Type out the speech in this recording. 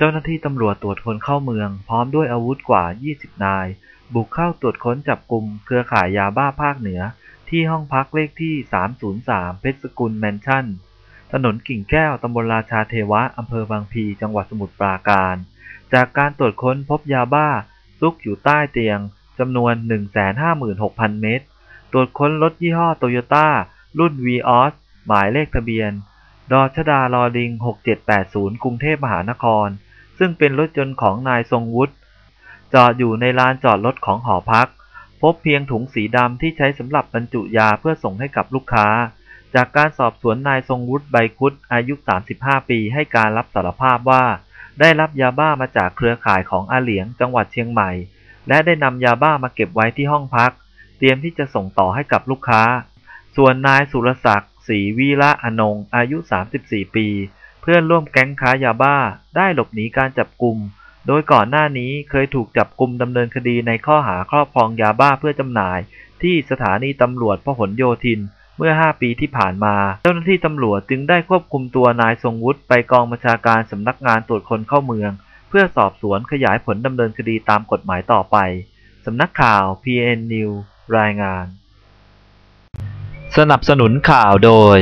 เจ้าหน้าที่ตำรวจตรวจคนเข้าเมือง พร้อมด้วยอาวุธกว่า 20 นาย บุกเข้าตรวจค้นจับกลุ่มเครือข่ายยาบ้าภาคเหนือ ที่ห้องพักเลขที่ 303 เพชรสกุลแมนชั่น ถนนกิ่งแก้ว ตำบลราชาเทวะ อำเภอบางพี จังหวัดสมุทรปราการ จากการตรวจค้นพบยาบ้า ซุกอยู่ใต้เตียงจำนวน 156,000 เม็ด ตรวจค้นรถยี่ห้อโตโยต้า รุ่น v ีออสหมายเลขทะเบียนดอชดาลอลิง 6780 กรุงเทพมหานคร ซึ่งเป็นรถยนต์ของนายทรงวุฒิจอดอยู่ในลานจอดรถของหอพัก พบเพียงถุงสีดำที่ใช้สำหรับบรรจุยาเพื่อส่งให้กับลูกค้า จากการสอบสวนนายทรงวุฒิใบคุดอายุ 35 ปีให้การรับสารภาพว่า ได้รับยาบ้ามาจากเครือข่ายของอาเหลียงจังหวัดเชียงใหม่ และได้นำยาบ้ามาเก็บไว้ที่ห้องพัก เตรียมที่จะส่งต่อให้กับลูกค้า ส่วนนายสุรศักดิ์ศรีวีระอนงอายุ 34 ปี พื่อนร่วมแก๊งค้ายาบ้า ได้หลบหนีการจับกลุ่ม โดยก่อนหน้านี้เคยถูกจับกลุ่มดำเนินคดีในข้อหาครอบครองยาบ้าเพื่อจำหน่าย ที่สถานีตำรวจพหลโยธินเมื่อ 5 ปีที่ผ่านมา เจ้าหน้าที่ตำรวจจึงได้ควบคุมตัวนายทรงวุฒิไปกองบัญชาการสำนักงานตรวจคนเข้าเมือง เพื่อสอบสวนขยายผลดำเนินคดีตามกฎหมายต่อไป สำนักข่าว PN News รายงาน สนับสนุนข่าวโดย